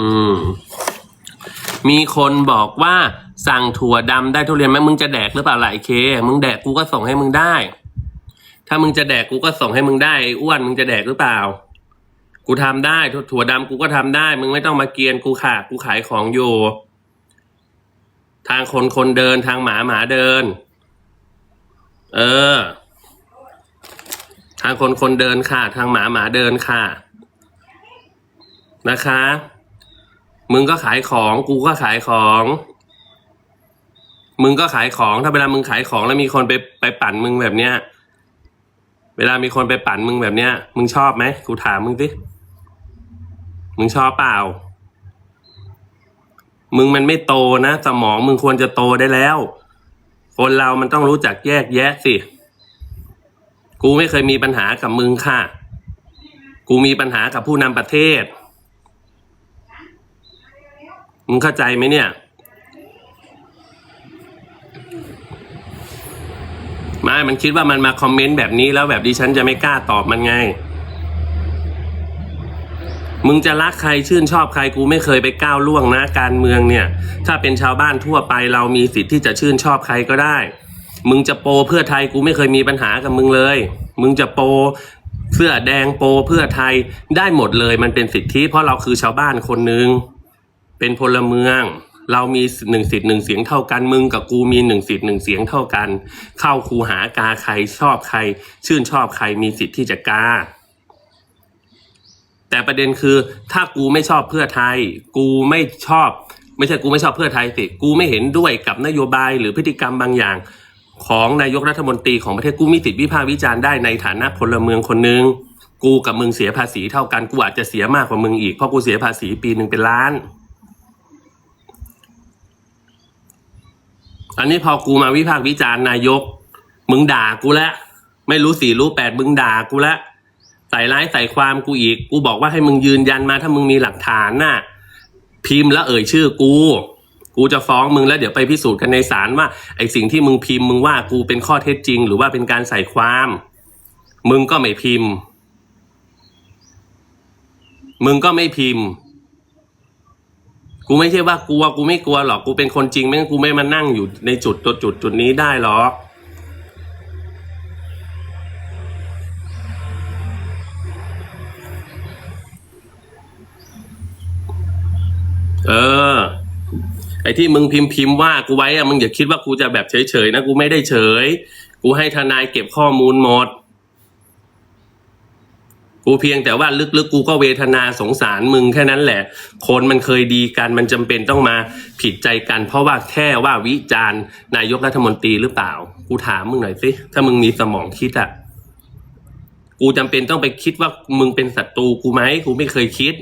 อืม มีคนบอกว่าสั่งถั่วดำได้ทุเรียนไหมมึงจะแดกหรือเปล่าล่ะไอเค มึงแดกกูก็ส่งให้มึงได้ ถ้ามึงจะแดกกูก็ส่งให้มึงได้ไอ้อ้วนมึงจะแดกหรือเปล่า กูทำได้ถั่วถั่วดำกูก็ทำได้ มึงไม่ต้องมาเกียนกูค่ะ กูขายของอยู่ทางคนคนเดินทางหมาหมาเดิน เออ ทางคนคนเดินค่ะ ทางหมาหมาเดินค่ะ นะคะ มึงก็ขายของ กูก็ขายของ มึงก็ขายของ ถ้าเวลามึงขายของแล้วมีคนไปไปปั่นมึงแบบเนี้ย เวลามีคนไปปั่นมึงแบบเนี้ย มึงชอบไหมกูถามมึงสิ มึงชอบเปล่า มึงมันไม่โตนะ สมองมึงควรจะโตได้แล้ว คนเรามันต้องรู้จักแยกแยะสิ กูไม่เคยมีปัญหากับมึงค่ะ กูมีปัญหากับผู้นำประเทศ มึงเข้าใจไหมเนี่ยไม่มันคิดว่ามันมาคอมเมนต์แบบนี้แล้วแบบดิฉันจะไม่กล้าตอบมันไง มึงจะรักใครชื่นชอบใครกูไม่เคยไปก้าวล่วงนะ การเมืองเนี่ย ถ้าเป็นชาวบ้านทั่วไปเรามีสิทธิ์ที่จะชื่นชอบใครก็ได้ มึงจะโปเพื่อไทยกูไม่เคยมีปัญหากับมึงเลย มึงจะโปเสื้อแดงโปเพื่อไทยได้หมดเลยมันเป็นสิทธิเพราะเราคือชาวบ้านคนหนึ่ง เป็นพลเมือง เรามีหนึ่งสิทธิ์หนึ่งเสียงเท่ากันมึงกับกูมีหนึ่งสิทธิ์หนึ่งเสียงเท่ากัน เข้าคูหากาใครชอบใคร ชื่นชอบใครมีสิทธิ์ที่จะกาแต่ประเด็นคือถ้ากูไม่ชอบเพื่อไทย กูไม่ชอบ ไม่ใช่กูไม่ชอบเพื่อไทยสิกูไม่เห็นด้วยกับนโยบายหรือพฤติกรรมบางอย่าง ของนายกรัฐมนตรีของประเทศกูมีสิทธิวิพากษ์วิจารณ์ได้ในฐานะพลเมืองคนหนึ่งกูกับมึงเสียภาษีเท่ากันกูอาจจะเสียมากกว่ามึงอีกเพราะกูเสียภาษีปีหนึ่งเป็นล้าน อันนี้พอกูมาวิพากษ์วิจารณ์นายก มึงด่ากูแล้วไม่รู้สี่รู้แปดมึงด่ากูแล้วใส่ร้ายใส่ความกูอีก กูบอกว่าให้มึงยืนยันมาถ้ามึงมีหลักฐานน่ะ พิมพ์แล้วเอ่ยชื่อกู กูจะฟ้องมึงแล้วเดี๋ยวไปพิสูจน์กันในศาลว่าไอสิ่งที่มึงพิมพ์มึงว่ากูเป็นข้อเท็จจริง หรือว่าเป็นการใส่ความ มึงก็ไม่พิมพ์ มึงก็ไม่พิมพ์ กูไม่ใช่ว่ากลัวกูไม่กลัวหรอกกูเป็นคนจริงไม่งั้นกูไม่มานั่งอยู่ในจุดตัวจุดจุดนี้ได้หรอกเออ ไอ้ที่มึงพิมพ์พิมพ์ว่ากูไว้อะมึงอย่าคิดว่ากูจะแบบเฉยๆนะกูไม่ได้เฉย กูให้ทนายเก็บข้อมูลหมด กูเพียงแต่ว่าลึกๆกูก็เวทนาสงสารมึงแค่นั้นแหละ คนมันเคยดีกันมันจำเป็นต้องมาผิดใจกัน เพราะว่าแค่ว่าวิจารณ์นายกรัฐมนตรีหรือเปล่า กูถามมึงหน่อยสิถ้ามึงมีสมองคิดอะกูจำเป็นต้องไปคิดว่ามึงเป็นศัตรูกูไหมกูไม่เคยคิด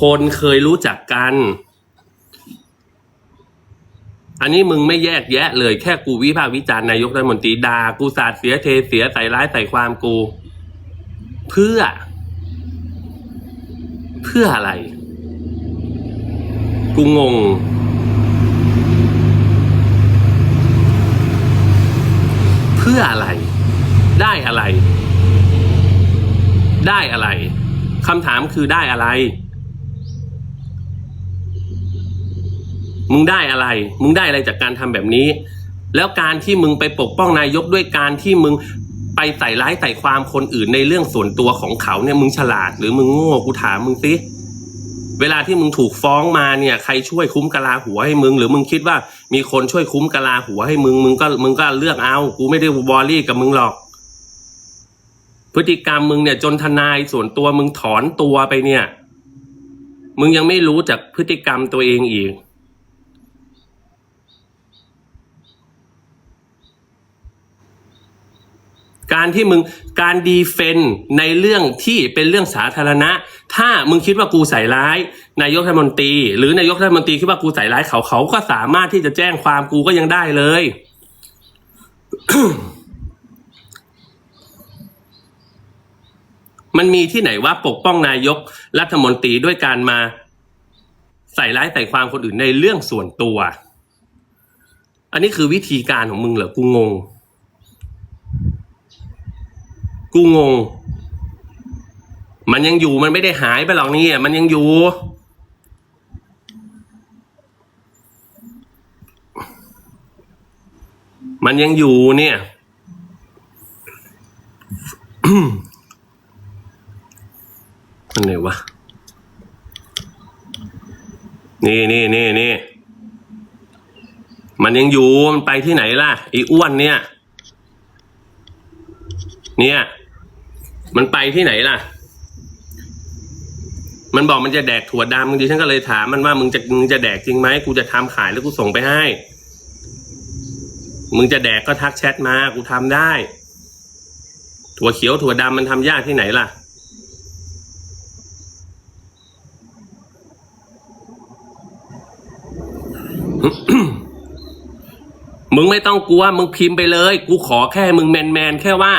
คนเคยรู้จักกัน อันนี้มึงไม่แยกแยะเลยแค่กูวิพากษ์วิจารณ์นายกรัฐมนตรีด่ากูสาดเสียเทเสียใส่ร้ายใส่ความกู เพื่อ เพื่ออะไร กูงง เพื่ออะไร ได้อะไร ได้อะไรคำถามคือได้อะไร มึงได้อะไร มึงได้อะไรจากการทำแบบนี้ แล้วการที่มึงไปปกป้องนายกด้วยการที่มึง ใส่ร้ายใส่ความคนอื่นในเรื่องส่วนตัวของเขาเนี่ยมึงฉลาดหรือมึงโง่กูถามมึงสิเวลาที่มึงถูกฟ้องมาเนี่ยใครช่วยคุ้มกะลาหัวให้มึง หรือมึงคิดว่ามีคนช่วยคุ้มกะลาหัวให้มึงมึงก็มึงก็เลือกเอากูไม่ได้บอรี่กับมึงหรอก พฤติกรรมมึงเนี่ยจนทนายส่วนตัวมึงถอนตัวไปเนี่ย มึงยังไม่รู้จากพฤติกรรมตัวเองอีก การที่มึงการดีเฟนในเรื่องที่เป็นเรื่องสาธารณะ ถ้ามึงคิดว่ากูใส่ร้าย นายกรัฐมนตรี หรือนายกรัฐมนตรีคิดว่ากูใส่ร้ายเขาเขาก็สามารถที่จะแจ้งความกูก็ยังได้เลย มันมีที่ไหนว่าปกป้องนายกรัฐมนตรีด้วยการมา ใส่ร้ายใส่ความคนอื่นในเรื่องส่วนตัว อันนี้คือวิธีการของมึงเหรอกูงง กูงง มันยังอยู่มันไม่ได้หายไปหรอกนี่มันยังอยู่ มันยังอยู่เนี่ยมันไหนวะ นี่นี่นี่นี่มันยังอยู่ มันไปที่ไหนล่ะอีอ้วนเนี่ย เนี่ย มันไปที่ไหนล่ะ มันบอกมันจะแดกถั่วดำดิฉันก็เลยถามมันว่ามึงจะมึงจะแดกจริงไหมกูจะทำขายแล้วกูส่งไปให้ มึงจะแดกก็ทักแชทมากูทำได้ ถั่วเขียวถั่วดำมันทำยากที่ไหนล่ะมึงไม่ต้องกลัวมึงพิมพ์ไปเลย กูขอแค่มึงแมนแมนแค่ว่า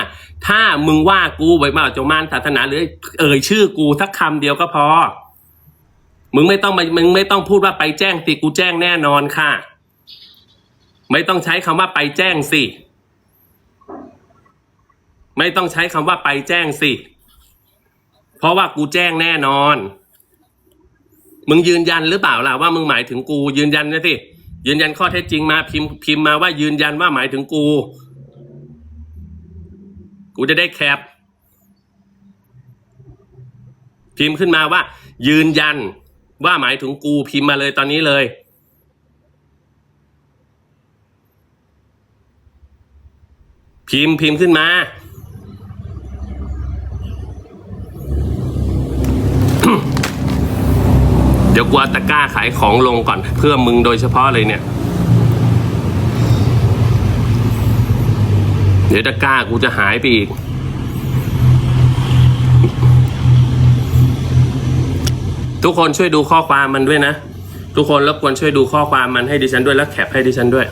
ถ้ามึงว่ากูไวมาจงมานศาสนาหรือ เอ่ยชื่อกูสักคำเดียวก็พอ มึงไม่ต้องมามึงไม่ต้องพูดว่าไปแจ้งสิกูแจ้งแน่นอนค่ะ ไม่ต้องใช้คำว่าไปแจ้งสิ ไม่ต้องใช้คำว่าไปแจ้งสิ เพราะว่ากูแจ้งแน่นอน มึงยืนยันหรือเปล่าล่ะว่ามึงหมายถึงกูยืนยันนะสิยืนยันข้อเท็จจริงมาพิมพ์พิมพ์มาว่ายืนยันว่าหมายถึงกู กูจะได้แคป พิมพ์ขึ้นมาว่า ยืนยันว่าหมายถึงกูพิมพ์มาเลยตอนนี้เลย พิมพ์พิมพ์ขึ้นมาเดี๋ยวกูเอาตะกร้าขายของลงก่อนเพื่อมึงโดยเฉพาะเลยเนี่ย ดี๋ยวตะกร้ากูจะหายไปอีก ทุกคนช่วยดูข้อความมันด้วยนะ ทุกคนรบกวนช่วยดูข้อความมันให้ดิฉันด้วย แล้วแคปให้ดิฉันด้วย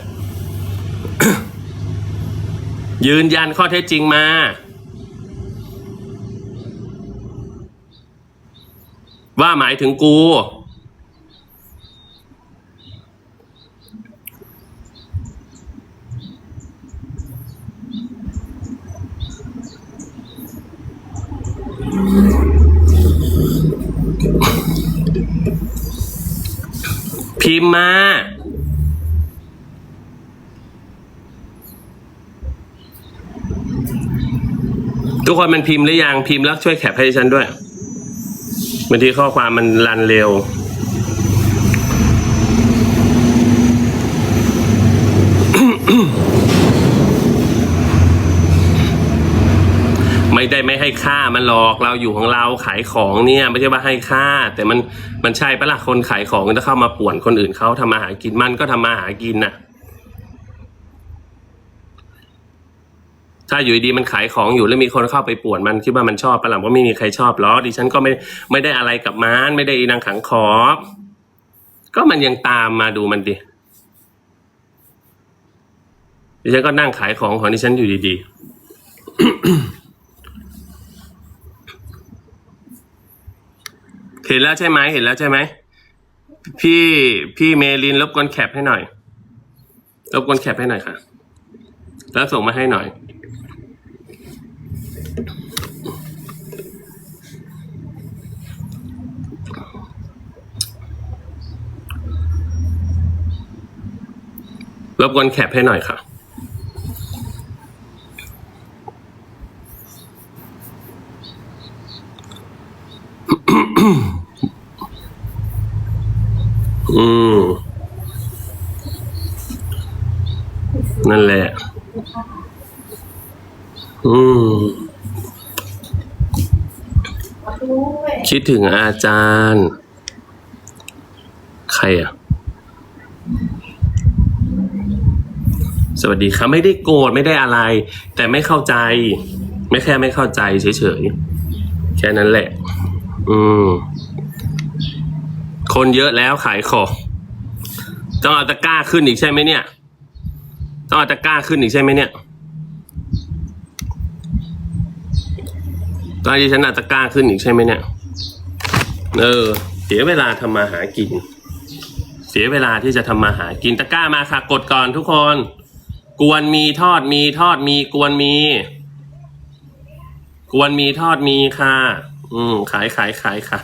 ยืนยันข้อเท็จจริงมาว่าหมายถึงกู พิมพ์มาทุกคนมันพิมพ์หรือยังพิมพ์แล้วช่วยแคปให้ฉันด้วยบางทีข้อความมันรันเร็ว ไม่ได้ไม่ให้ค่ามันหรอกเราอยู่ของเราขายของเนี่ยไม่ใช่ว่าให้ค่า แต่มันมันใช่ปะล่ะคนขายของจะเข้ามาป่วนคนอื่นเขาทำมาหากินมันก็ทำมาหากินน่ะ ถ้าอยู่ดีมันขายของอยู่แล้วมีคนเข้าไปป่วนมันคิดว่ามันชอบปะล่ะก็ไม่มีใครชอบหรอกดิฉันก็ไม่ไม่ได้อะไรกับมันไม่ได้อีนางขังขอบก็มันยังตามมาดูมันดิดิฉันก็นั่งขายของของดิฉันอยู่ดีๆ ห็นแล้วใช่ไหมเห็นแล้วใช่ไหมพี่พี่เมลินรบกวนแคปให้หน่อย รบกวนแคปให้หน่อยค่ะ แล้วส่งมาให้หน่อย รบกวนแคปให้หน่อยค่ะอืม นั่นแหละ อืม คิดถึงอาจารย์ ใครอะ สวัสดีครับไม่ได้โกรธไม่ได้อะไร แต่ไม่เข้าใจ ไม่แค่ไม่เข้าใจเฉยๆ แค่นั้นแหละ อืม คนเยอะแล้วขายของต้องเอาตะกร้าขึ้นอีกใช่ไหมเนี่ย ต้องเอาตะกร้าขึ้นอีกใช่ไหมเนี่ยตอนที่ฉันเอาตะก้าขึ้นอีกใช่ไหมเนี่ย เออ เสียเวลาทำมาหากิน เสียเวลาที่จะทำมาหากินตะกร้ามาค่ะกดก่อนทุกคน กวนมีทอดมีทอดมีกวนมี กวนมีทอดมีค่ะ อืมขายขายขายค่ะ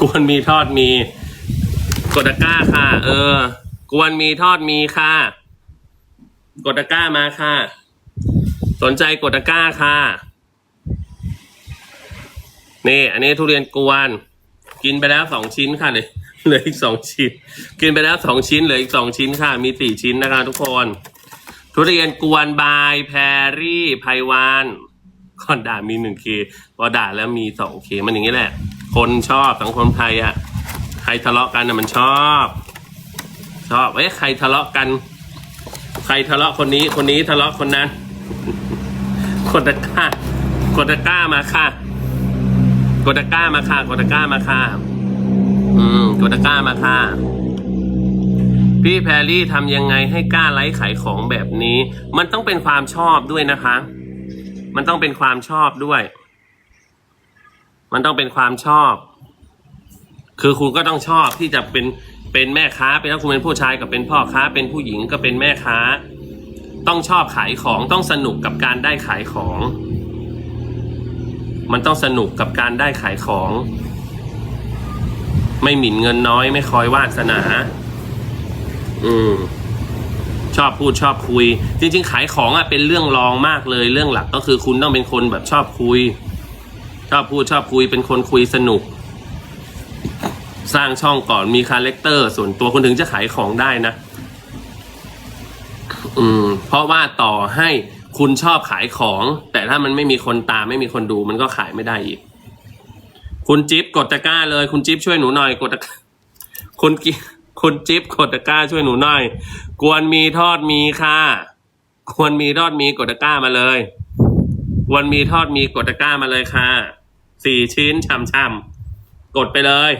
กวนมีทอดมี กดตะกร้าค่ะ เออ กวนมีทอดมีค่ะ กดตะกร้ามาค่ะ สนใจกดตะกร้าค่ะ นี่ อันนี้ทุเรียนกวน กินไปแล้วสองชิ้นค่ะเลยเหลืออีกสองชิ้น กินไปแล้วสองชิ้นเหลืออีกสองชิ้นค่ะ มีสี่ชิ้นนะคะ ทุกคน ทุเรียนกวนบายแพรรี่ไพวานก่อนด่ามีหนึ่งเคพอด่าแล้วมีสองเคมันอย่างนี้แหละ คนชอบสังคมไทยอะใครทะเลาะกันน่ะมันชอบ ชอบเอ้ยใครทะเลาะกัน ใครทะเลาะคนนี้คนนี้ทะเลาะคนนั้นกดตะก้ากดตะก้ามาค่ะ กดตะกร้ามาค่ะกดตะกร้ามาค่ะ อืมกดตะกร้ามาค่ะ พี่แพรรี่ทำยังไงให้กล้าไลฟ์ขายของแบบนี้ มันต้องเป็นความชอบด้วยนะคะ มันต้องเป็นความชอบด้วย มันต้องเป็นความชอบ คือคุณก็ต้องชอบที่จะเป็นเป็นแม่ค้า เป็นถ้าคุณเป็นผู้ชายก็เป็นพ่อค้า เป็นผู้หญิงก็เป็นแม่ค้า ต้องชอบขายของต้องสนุกกับการได้ขายของ มันต้องสนุกกับการได้ขายของ ไม่หมิ่นเงินน้อย ไม่คอยวาสนา อืมชอบพูดชอบคุย จริง ๆ ขายของอะเป็นเรื่องรองมากเลย เรื่องหลักก็คือคุณต้องเป็นคนแบบชอบคุย ชอบพูดชอบคุย เป็นคนคุยสนุก สร้างช่องก่อนมีคาแรคเตอร์ ส่วนตัวคุณถึงจะขายของได้นะ อืม เพราะว่าต่อให้ คุณชอบขายของ แต่ถ้ามันไม่มีคนตามไม่มีคนดู มันก็ขายไม่ได้อีก คุณจิ๊บกดตะกร้าเลย คุณจิ๊บช่วยหนูหน่อยกดตะคุณกิคุณจิ๊บกดตะกร้าช่วยหนูหน่อย กวนมีทอดมีค่ะควรมีทอดมีกดตะกร้ามาเลยควรมีทอดมีกดตะกร้ามาเลยค่ะสี่ชิ้นช่ำๆกดไปเลย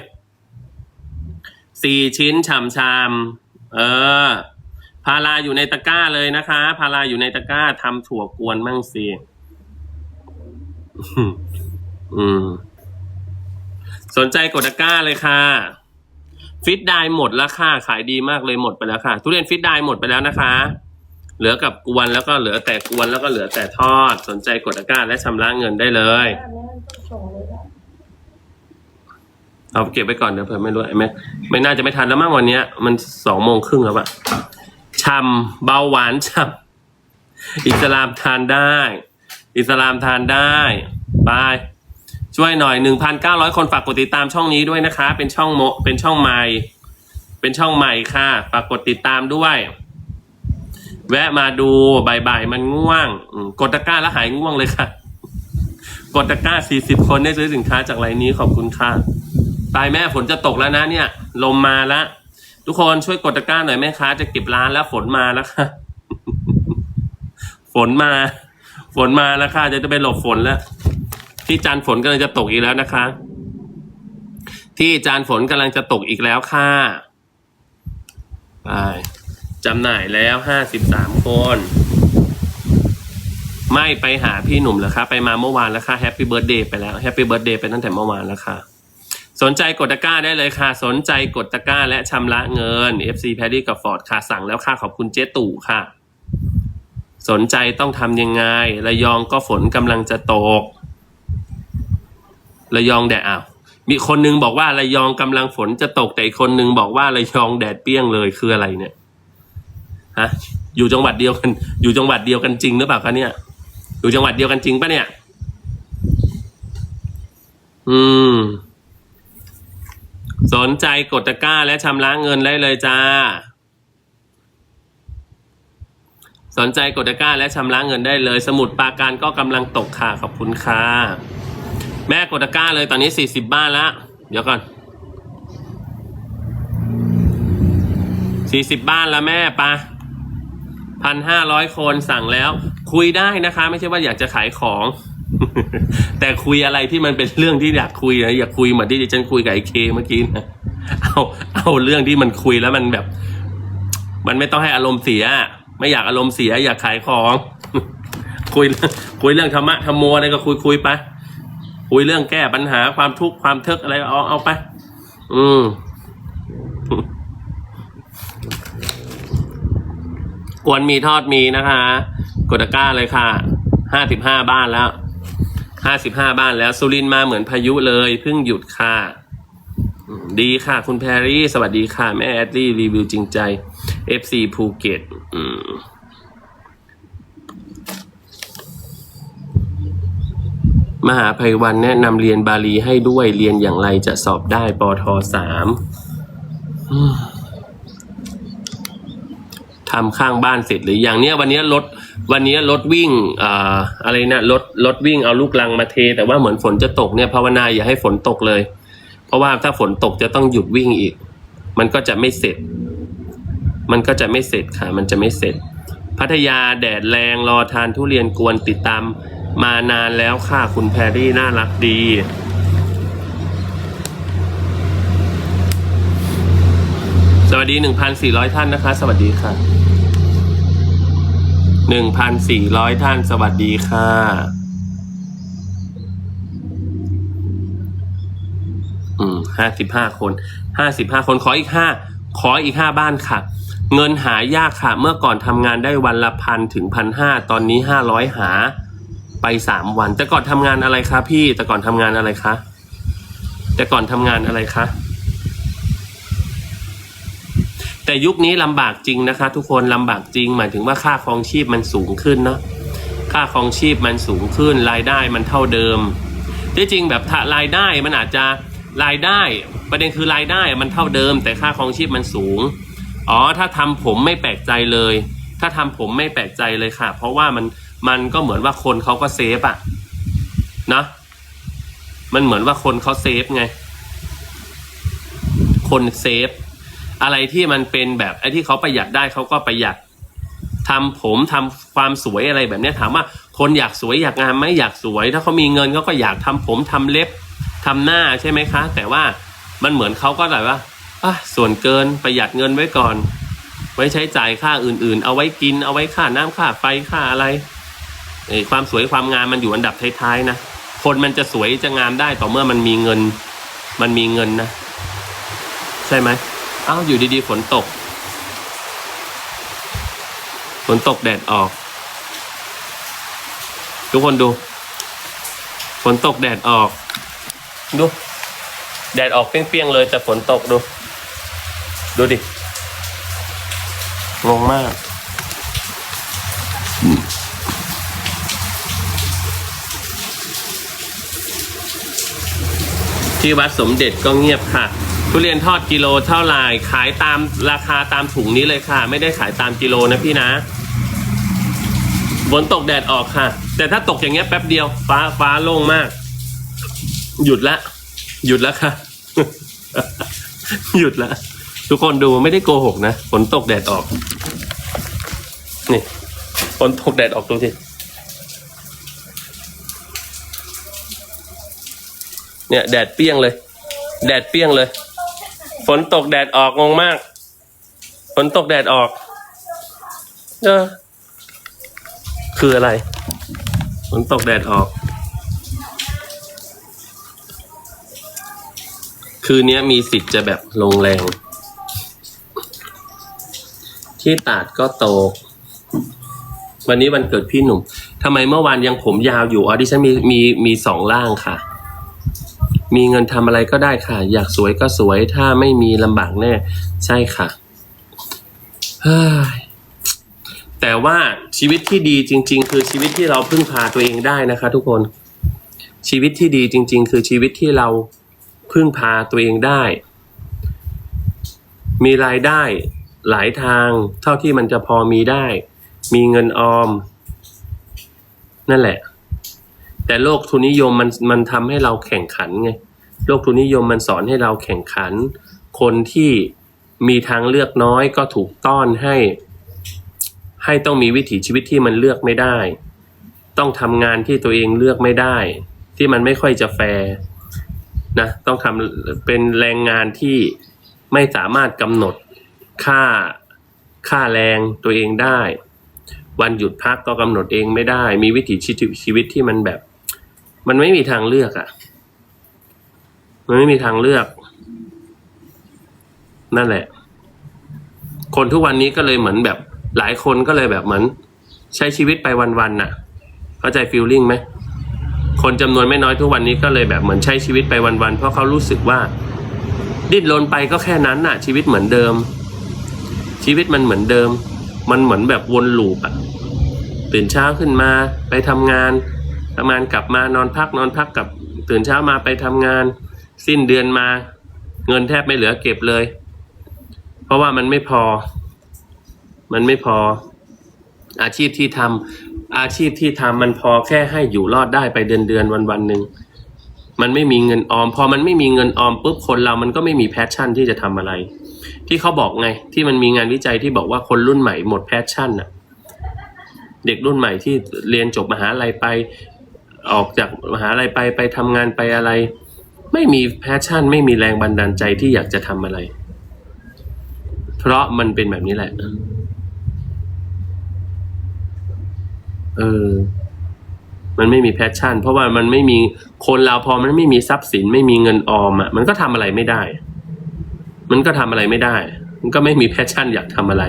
สี่ชิ้นฉ่ำๆเออ พาราอยู่ในตะกร้าเลยนะคะพาราอยู่ในตะกร้าทำถั่วกวนมั่งสิอืม สนใจกดตะกร้าเลยค่ะ ฟิตได้หมดแล้วค่ะ ขายดีมากเลยหมดไปแล้วค่ะ ทุเรียนฟิตได้หมดไปแล้วนะคะ เหลือกับกวนแล้วก็เหลือแต่กวนแล้วก็เหลือแต่ทอด สนใจกดตะกร้าและชำระเงินได้เลยเอาเก็บไปก่อนเดี๋ยวเผื่อไม่รู้ไอ้แม่ไม่น่าจะไม่ทันแล้วมั้งวันนี้มันสองโมงครึ่งแล้วอะ ช่ำเบาหวานช่ำอิสลามทานได้ อิสลามทานได้บายช่วยหน่อยหนึ่งพันเก้าร้อยคนฝากกดติดตามช่องนี้ด้วยนะคะ เป็นช่องโมเป็นช่องใหม่ เป็นช่องใหม่ค่ะ ฝากกดติดตามด้วย แวะมาดูบ่ายๆมันง่วง กดตะกร้าแล้วหายง่วงเลยค่ะ กดตะกร้าสี่สิบคนได้ซื้อสินค้าจากไลน์นี้ขอบคุณค่ะ ตายแม่ฝนจะตกแล้วนะเนี่ย ลมมาแล้ว ทุกคนช่วยกดตะกร้าหน่อยแม่ค้าจะเก็บร้านแล้วฝนมาแล้วค่ะ ฝนมา ฝนมาแล้วค่ะจะจะไปหลบฝนแล้ว ที่จานฝนกำลังจะตกอีกแล้วนะคะ ที่จานฝนกำลังจะตกอีกแล้วค่ะไปจำหน่ายแล้วห้าสิบสามคน ไม่ไปหาพี่หนุ่มแล้วค่ะไปมาเมื่อวานแล้วค่ะแฮปปี้เบิร์ดเดย์ไปแล้วแฮปปี้เบิร์ดเดย์ไปตั้งแต่เมื่อวานแล้วค่ะ สนใจกดตะกร้าได้เลยค่ะ สนใจกดตะกร้าและชำระเงิน FC p a d d y กับ Ford ค่ะสั่งแล้วค่ะขอบคุณเจ๊ตู่ค่ะ สนใจต้องทำยังไง ระยองก็ฝนกำลังจะตก ระยองแดดอ้าวมีคนนึงบอกว่าระยองกำลังฝนจะตก แต่อีกคนนึงบอกว่าระยองแดดเปี้ยงเลยคืออะไรเนี่ยฮะอยู่จังหวัดเดียวกัน อยู่จังหวัดเดียวกันจริงหรือเปล่าคะเนี่ย อยู่จังหวัดเดียวกันจริงปะเนี่ย อืม สนใจกดตะกร้าและชำระเงินได้เลยจ้า สนใจกดตะกร้าและชำระเงินได้เลย สมุดปาการก็กำลังตกค่ะขอบคุณค่ะแม่กดตะกร้าเลยตอนนี้สี่สิบบ้านแล้วเดี๋ยวก่อนสี่สิบบ้านแล้วแม่ปะพันห้าร้อยคนสั่งแล้ว คุยได้นะคะ ไม่ใช่ว่าอยากจะขายของ แต่คุยอะไรที่มันเป็นเรื่องที่อยากคุยนะอยากคุยเหมือนที่ดิฉันคุยกับไอ้เคเมื่อกี้นะเอาเอาเรื่องที่มันคุยแล้วมันแบบ มันไม่ต้องให้อารมณ์เสีย ไม่อยากอารมณ์เสีย อยากขายของ คุยเรื่องคุยเรื่องธรรมะธรรมโมอะไรก็คุยคุยไปคุยเรื่องแก้ปัญหาความทุกข์ความทึกอะไรเอาเอาไป อืมกวนมีทอดมีนะคะ กดตะก้าเลยค่ะห้าสิบห้าบ้านแล้ว ห้าสิบห้าบ้านแล้วสุรินมาเหมือนพายุเลยเพิ่งหยุดค่ะดีค่ะ คุณแพรรี่ สวัสดีค่ะ แม่แอดลี่รีวิวจริงใจ FC ภูเก็ตมหาภัยวันแนะนำเรียนบาลีให้ด้วยเรียนอย่างไรจะสอบได้ปทสามทำข้างบ้านเสร็จหรืออย่างเนี้ยวันนี้รถ วันนี้รถวิ่งอ่าอะไรนะรถรถวิ่งเอาลูกลังมาเท แต่ว่าเหมือนฝนจะตกเนี่ยภาวนาอย่าให้ฝนตกเลย เพราะว่าถ้าฝนตกจะต้องหยุดวิ่งอีก มันก็จะไม่เสร็จ มันก็จะไม่เสร็จค่ะ มันจะไม่เสร็จ พัทยาแดดแรงรอทานทุเรียนกวนติดตาม มานานแล้วค่ะคุณแพรรี่น่ารักดีสวัสดี 1,400 ท่านนะคะ สวัสดีค่ะ 1,400 ท่านสวัสดีค่ะ อืมห้าสิบห้าคนห้าสิบห้าคนขออีกห้าขออีกห้าบ้านค่ะ เงินหายากค่ะ เมื่อก่อนทำงานได้วันละพันถึงพันห้าตอนนี้ห้าร้อยหาไปสามวัน แต่ก่อนทำงานอะไรคะพี่ แต่ก่อนทำงานอะไรคะแต่ก่อนทำงานอะไรคะ แต่ยุคนี้ลำบากจริงนะคะ ทุกคนลำบากจริง หมายถึงว่าค่าครองชีพมันสูงขึ้นเนาะค่าครองชีพมันสูงขึ้น รายได้มันเท่าเดิม ที่จริงแบบรายได้มันอาจจะรายได้ ประเด็นคือรายได้มันเท่าเดิม แต่ค่าครองชีพมันสูงอ๋อถ้าทำผมไม่แปลกใจเลย ถ้าทำผมไม่แปลกใจเลยค่ะ เพราะว่ามันมันก็เหมือนว่าคนเขาก็เซฟอะเนาะมันเหมือนว่าคนเขาเซฟไง คนเซฟ อะไรที่มันเป็นแบบไอ้ที่เขาประหยัดได้เขาก็ประหยัดทำผมทำความสวยอะไรแบบนี้ถามว่าคนอยากสวยอยากงามไหมอยากสวย ถ้าเขามีเงินเขาก็อยากทำผมทำเล็บทำหน้าใช่ไหมคะ แต่ว่ามันเหมือนเขาก็แบบว่าอะส่วนเกินประหยัดเงินไว้ก่อน ไว้ใช้จ่ายค่าอื่นๆ เอาไว้กิน เอาไว้ค่าน้ำค่าไฟค่าอะไรเอ้ความสวยความงามมันอยู่อันดับท้ายๆนะคนมันจะสวยจะงามได้ต่อเมื่อมันมีเงิน มันมีเงินนะ ใช่ไหม เอ้าอยู่ดีๆฝนตก ฝนตกแดดออก ทุกคนดู ฝนตกแดดออก ดู แดดออกเปรี้ยงๆเลยแต่ฝนตกดู ดูดิงงมาก ที่วัดสมเด็จก็เงียบค่ะ ทุเรียนทอดกิโลเท่าไหร่ขายตามราคาตามถุงนี้เลยค่ะ ไม่ได้ขายตามกิโลนะพี่นะฝนตกแดดออกค่ะ แต่ถ้าตกอย่างเงี้ยแป๊บเดียว ฟ้าฟ้าโล่งมาก หยุดละ หยุดแล้วค่ะ หยุดละ ทุกคนดูไม่ได้โกหกนะฝนตกแดดออก นี่ฝนตกแดดออกดูสิเนี่ยแดดเปี้ยงเลย แดดเปี้ยงเลย ฝนตกแดดออกงงมาก ฝนตกแดดออก เออ คืออะไร ฝนตกแดดออก คืนนี้มีสิทธิ์จะแบบลงแรง ที่ตาดก็ตก วันนี้วันเกิดพี่หนุ่มทำไมเมื่อวานยังผมยาวอยู่อ๋อดิฉันมีมีมีสองร่างค่ะ มีเงินทำอะไรก็ได้ค่ะ อยากสวยก็สวย ถ้าไม่มีลำบากแน่ ใช่ค่ะแต่ว่าชีวิตที่ดีจริง ๆ คือชีวิตที่เราพึ่งพาตัวเองได้นะคะ ทุกคน ชีวิตที่ดีจริง ๆ คือชีวิตที่เราพึ่งพาตัวเองได้ มีรายได้หลายทางเท่าที่มันจะพอมีได้ มีเงินออม นั่นแหละ แต่โลกทุนนิยมมันมันทำให้เราแข่งขันไงโลกทุนนิยมมันสอนให้เราแข่งขัน คนที่มีทางเลือกน้อยก็ถูกต้อนให้ ให้ต้องมีวิถีชีวิตที่มันเลือกไม่ได้ ต้องทำงานที่ตัวเองเลือกไม่ได้ ที่มันไม่ค่อยจะแฟร์นะต้องทำเป็นแรงงานที่ไม่สามารถกำหนดค่าค่าแรงตัวเองได้ วันหยุดพักก็กำหนดเองไม่ได้ มีวิถีชีวิตที่มันแบบ มันไม่มีทางเลือกอะ่ะ มันไม่มีทางเลือก นั่นแหละ คนทุกวันนี้ก็เลยเหมือนแบบ หลายคนก็เลยแบบเหมือน ใช้ชีวิตไปวันๆน่ะ เข้าใจฟีลลิ่งไหมคนจำนวนไม่น้อยทุกวันนี้ก็เลยแบบเหมือนใช้ชีวิตไปวันๆเพราะเขารู้สึกว่า ดิ้นรนไปก็แค่นั้นน่ะ ชีวิตเหมือนเดิม ชีวิตมันเหมือนเดิม มันเหมือนแบบวนลูปอะตื่นเช้าขึ้นมาไปทำงาน ทำงานกลับมานอนพักนอนพักกับตื่นเช้ามาไปทำงาน สิ้นเดือนมา เงินแทบไม่เหลือเก็บเลย เพราะว่ามันไม่พอ มันไม่พอ อาชีพที่ทำอาชีพที่ทำมันพอแค่ให้อยู่รอดได้ไปเดือนเดือนวันวันหนึ่งมันไม่มีเงินออม พอมันไม่มีเงินออมปุ๊บคนเรามันก็ไม่มีแพชชั่นที่จะทำอะไร ที่เขาบอกไง ที่มันมีงานวิจัยที่บอกว่าคนรุ่นใหม่หมดแพชชั่นน่ะเด็กรุ่นใหม่ที่เรียนจบมหาลัยไป ออกจากมหาลัยไปไปทำงานไปอะไร ไม่มีแพชชั่น ไม่มีแรงบันดาลใจที่อยากจะทำอะไร เพราะมันเป็นแบบนี้แหละ เออ มันไม่มีแพชชั่น เพราะว่ามันไม่มีคนเราพอมันไม่มีทรัพย์สิน ไม่มีเงินออมอะ มันก็ทำอะไรไม่ได้ มันก็ทำอะไรไม่ได้ มันก็ไม่มีแพชชั่น อยากทำอะไร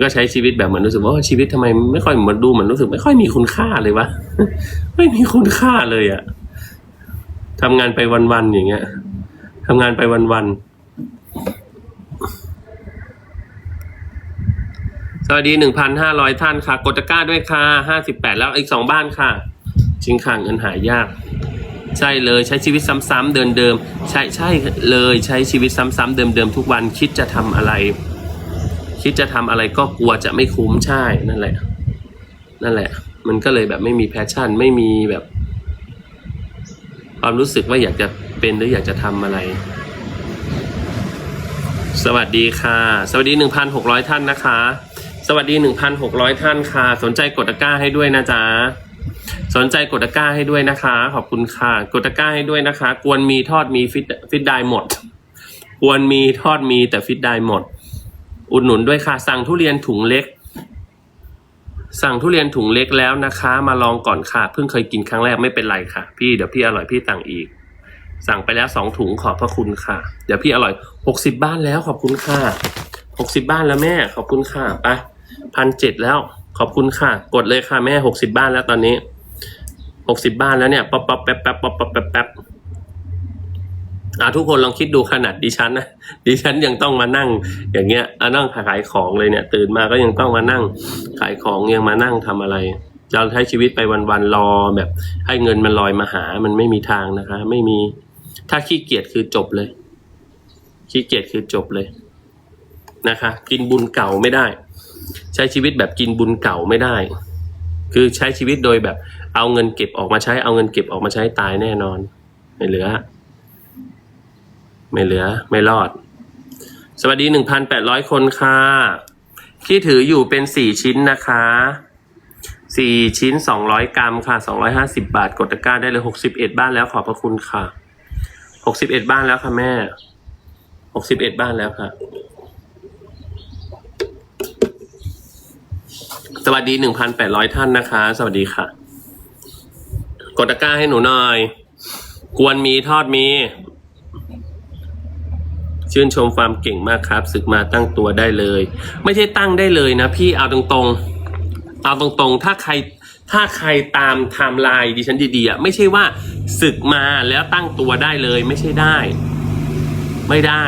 ก็ใช้ชีวิตแบบเหมือนรู้สึกว่าชีวิตทำไมไม่ค่อยเหมือนดูเหมือนรู้สึก ไม่ค่อยมีคุณค่าเลยวะไม่มีคุณค่าเลยอะทำงานไปวันๆอย่างเงี้ยทำงานไปวันๆสวัสดีหนึ่งพันห้าร้อยท่านค่ะ กดตะกร้าด้วยค่ะห้าสิบแปดแล้วอีกสองบ้านค่ะจริงค่ะเงินหายาก ใช่เลยใช้ชีวิตซ้ำๆเดิมๆใช่ใช่เลยใช้ชีวิตซ้ำๆเดิมๆทุกวันคิดจะทำอะไร คิดจะทำอะไรก็กลัวจะไม่คุ้มใช่นั่นแหละ นั่นแหละ มันก็เลยแบบไม่มีแพชชั่น ไม่มีแบบ ความรู้สึกว่าอยากจะเป็นหรืออยากจะทำอะไร สวัสดีค่ะ สวัสดีหนึ่งพันหกร้อยท่านนะคะ สวัสดีหนึ่งพันหกร้อยท่านค่ะ สนใจกดตะกร้าให้ด้วยนะจ๊ะสนใจกดตะกร้าให้ด้วยนะคะ ขอบคุณค่ะกดตะกร้าให้ด้วยนะคะกวนมีทอดมีฟิตฟิตได้หมดกวนมีทอดมีแต่ฟิตได้หมด อุดหนุนด้วยค่ะ สั่งทุเรียนถุงเล็ก สั่งทุเรียนถุงเล็กแล้วนะคะ มาลองก่อนค่ะ เพิ่งเคยกินครั้งแรกไม่เป็นไรค่ะ พี่เดี๋ยวพี่อร่อยพี่สั่งอีก สั่งไปแล้วสองถุงขอบพระคุณค่ะ เดี๋ยวพี่อร่อยหกสิบบ้านแล้วขอบคุณค่ะหกสิบบ้านแล้วแม่ ขอบคุณค่ะไปพันเจ็ดแล้วขอบคุณค่ะ กดเลยค่ะแม่หกสิบบ้านแล้วตอนนี้หกสิบบ้านแล้วเนี่ยป๊อปป๊อปแป๊บแป๊บป๊อปป๊อปแป๊บแป๊บ อะทุกคนลองคิดดูขนาดดิฉันนะดิฉันยังต้องมานั่ง อย่างเงี้ยอะนั่งขายของเลยเนี่ย ตื่นมาก็ยังต้องมานั่งขายของยังมานั่งทำอะไร เราใช้ชีวิตไปวันๆรอแบบ ให้เงินมันลอยมาหา มันไม่มีทางนะคะ ไม่มีถ้าขี้เกียจคือจบเลยขี้เกียจคือจบเลยนะคะ กินบุญเก่าไม่ได้ ใช้ชีวิตแบบกินบุญเก่าไม่ได้ คือใช้ชีวิตโดยแบบ เอาเงินเก็บออกมาใช้เอาเงินเก็บออกมาใช้ตายแน่นอนไม่เหลือ ไม่เหลือ ไม่รอด สวัสดีหนึ่งพันแปดร้อยคนค่ะ ที่ถืออยู่เป็นสี่ชิ้นนะคะสี่ชิ้นสองร้อยกรัมค่ะสองร้อยห้าสิบาท กดตะกร้าได้เลยหกสิบเอ็ดบ้านแล้วขอบพระคุณค่ะหกสิบเอ็ดบ้านแล้วค่ะแม่หกสิบเอ็ดบ้านแล้วค่ะ สวัสดีหนึ่งพันแปดร้อยท่านนะคะ สวัสดีค่ะ กดตะกร้าให้หนูหน่อย กวนมีทอดมี ชื่นชมความเก่งมากครับ ศึกมาตั้งตัวได้เลย ไม่ใช่ตั้งได้เลยนะ พี่เอาตรงๆ เอาตรงๆ ถ้าใครถ้าใครตามไทม์ไลน์ดิฉันดีๆอะไม่ใช่ว่าศึกมาแล้วตั้งตัวได้เลยไม่ใช่ได้ ไม่ได้